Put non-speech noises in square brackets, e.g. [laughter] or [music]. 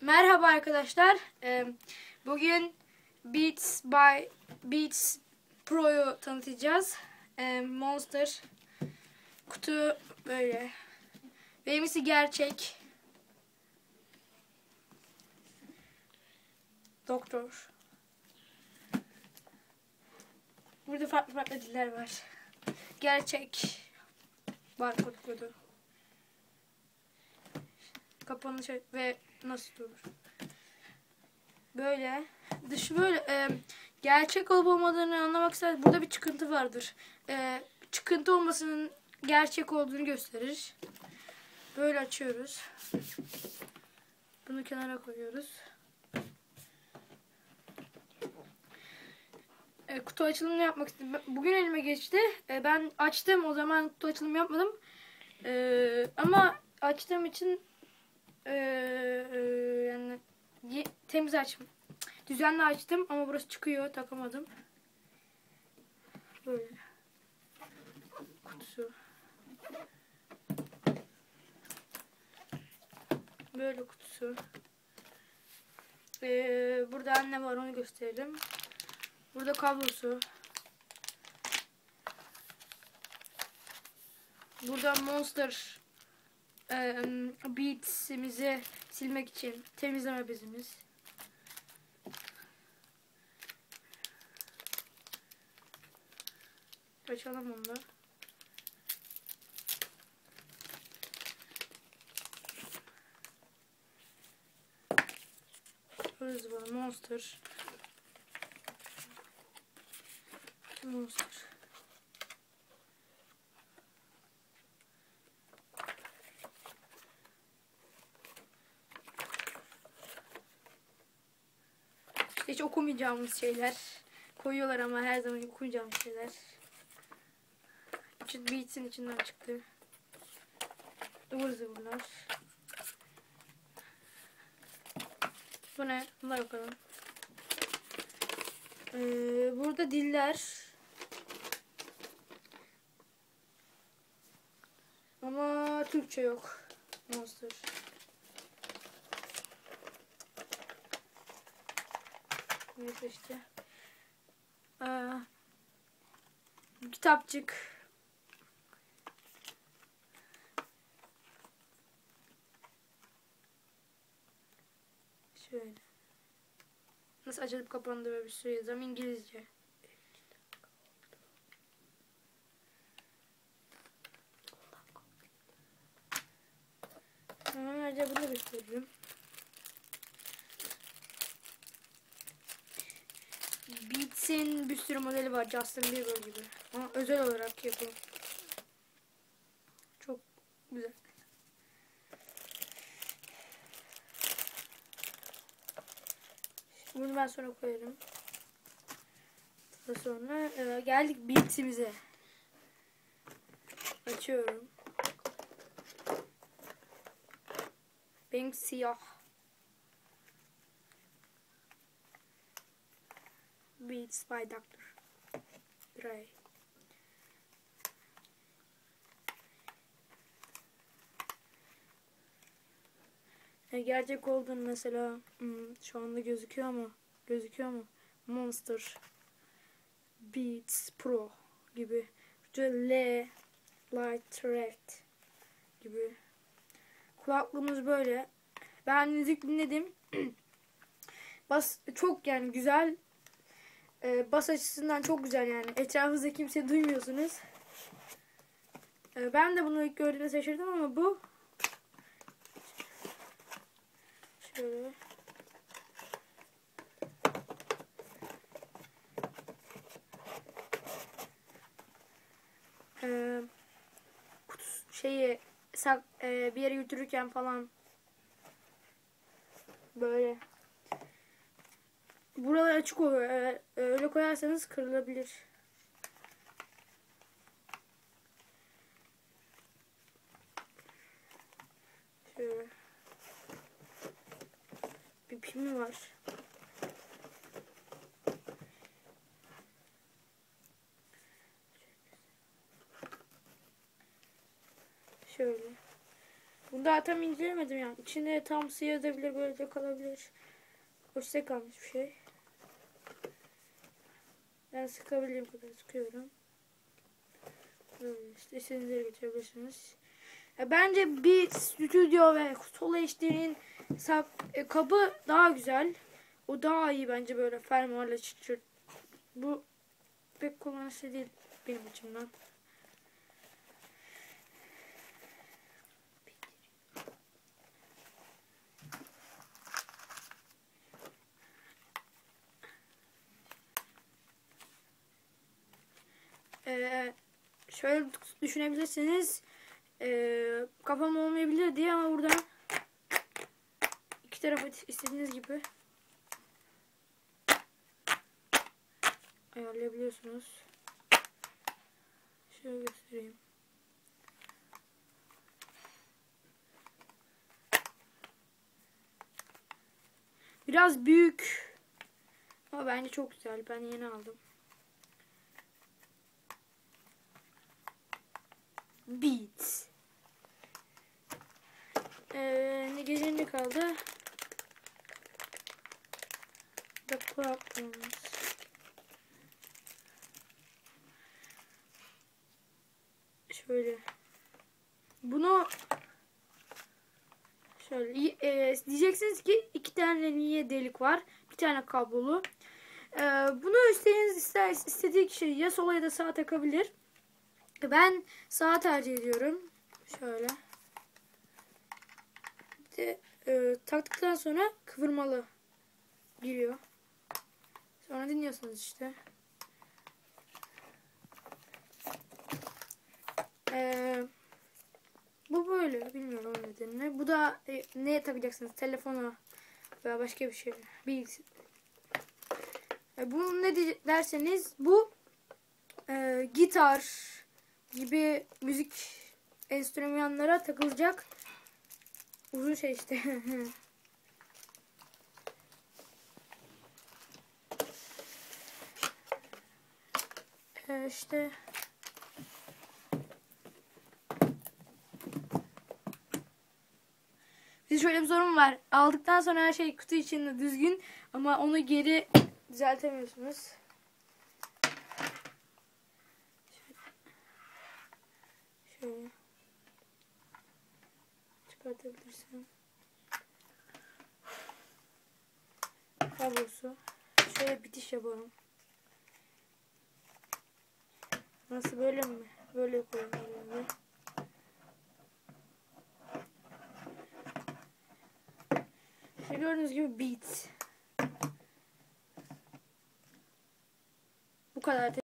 Merhaba arkadaşlar. Ee, Bugün Beats by Beats Pro'yu tanıtacağız. Ee, Monster kutu böyle. Benimkisi gerçek. Doktor. Burada farklı farklı diller var. Gerçek. Barkod kodu. Kapanış ve nasıl durur? Böyle. Dışı böyle. E, gerçek olup olmadığını anlamak ister. Burada bir çıkıntı vardır. E, çıkıntı olmasının gerçek olduğunu gösterir. Böyle açıyoruz. Bunu kenara koyuyoruz. E, kutu açılımını yapmak istedim. Bugün elime geçti. E, ben açtım o zaman kutu açılımı yapmadım. E, ama açtığım için e, e, yani temiz açtım. Düzenli açtım ama burası çıkıyor. Takamadım. Böyle. Kutusu. Böyle kutusu. Ee, burada anne var onu gösterelim. Burada kablosu. Burada Monster e, Beats'imizi silmek için temizleme bezimiz. Açalım onu da. Hız var. Monster. Monster. Hiç okumayacağımız şeyler. Koyuyorlar ama her zaman okumayacağımız şeyler. İçin Beats'in içinden çıktı. Ivır zıvırlar. Bu ne? Bunlar bakalım. Ee, burada diller. Ama Türkçe yok. Monster. Neyse işte. Aa, kitapçık. Şöyle. Nasıl açılıp kapandı böyle bir sürü yazım İngilizce. Hemen önce bunu gösteririm. Beats'in bir sürü modeli var. Justin Bieber gibi. Ama özel olarak yapıyor. Çok güzel. Bunu ben sonra koyarım. Daha sonra e, geldik Beats'imize. Açıyorum. Benimki siyah. Beats by Dr. Dre. E, gerçek olduğunu mesela hmm, şu anda gözüküyor ama gözüküyor mu? Monster Beats Pro gibi. L Light Red gibi. Kulaklığımız böyle. Ben müzik dinledim. [clears throat] Bas çok yani güzel. Ee, bas açısından çok güzel yani. Etrafınızda kimse duymuyorsunuz. Ee, ben de bunu ilk gördüğümde şaşırdım ama bu şöyle ee, kutusu, şeyi sak, e, bir yere götürürken falan böyle buralar açık oluyor. Eğer öyle koyarsanız kırılabilir. Şöyle. Bir pimi var. Şöyle. Bunu daha tam incelemedim yani. İçinde tam sıyırabilir böyle de kalabilir. Size kalmış bir şey. Ben sıkabildiğim kadar sıkıyorum. Böyle işte istediğiniz yere getirebilirsiniz. Ya bence bir stüdyo ve Solo HD'nin e, kabı daha güzel. O daha iyi bence böyle fermuarla çıt. Bu pek kullanışlı değil benim açımdan. Ee, şöyle düşünebilirsiniz. Ee, kafam olmayabilir diye ama burada iki tarafı istediğiniz gibi ayarlayabiliyorsunuz. Şöyle göstereyim. Biraz büyük. Ama bence çok güzel. Ben yeni aldım. Beats. Ee, ne gecenin ne kaldı? Da kulaklığımız. Şöyle. Bunu şöyle e, diyeceksiniz ki iki tane niye delik var. Bir tane kablolu. E, bunu istediğiniz ister, istediği kişi ya sola ya da sağa takabilir. Ben sağa tercih ediyorum. Şöyle. De, e, taktıktan sonra kıvırmalı giriyor. Sonra dinliyorsunuz işte. Ee, bu böyle. Bilmiyorum nedenini. Bu da e, neye takacaksınız? Telefona veya başka bir şey. Bilgisayar. E, bunu ne derseniz bu e, gitar gibi müzik enstrümanlara takılacak uzun şey işte. [laughs] e, işte Bir şöyle bir sorun var. Aldıktan sonra her şey kutu içinde düzgün ama onu geri düzeltemiyorsunuz. Şöyle. Çıkartabilirsin. Kablosu. Şöyle bitiş yapalım. Nasıl böyle mi? Böyle koyalım. herhalde. İşte gördüğünüz gibi beat. Bu kadar.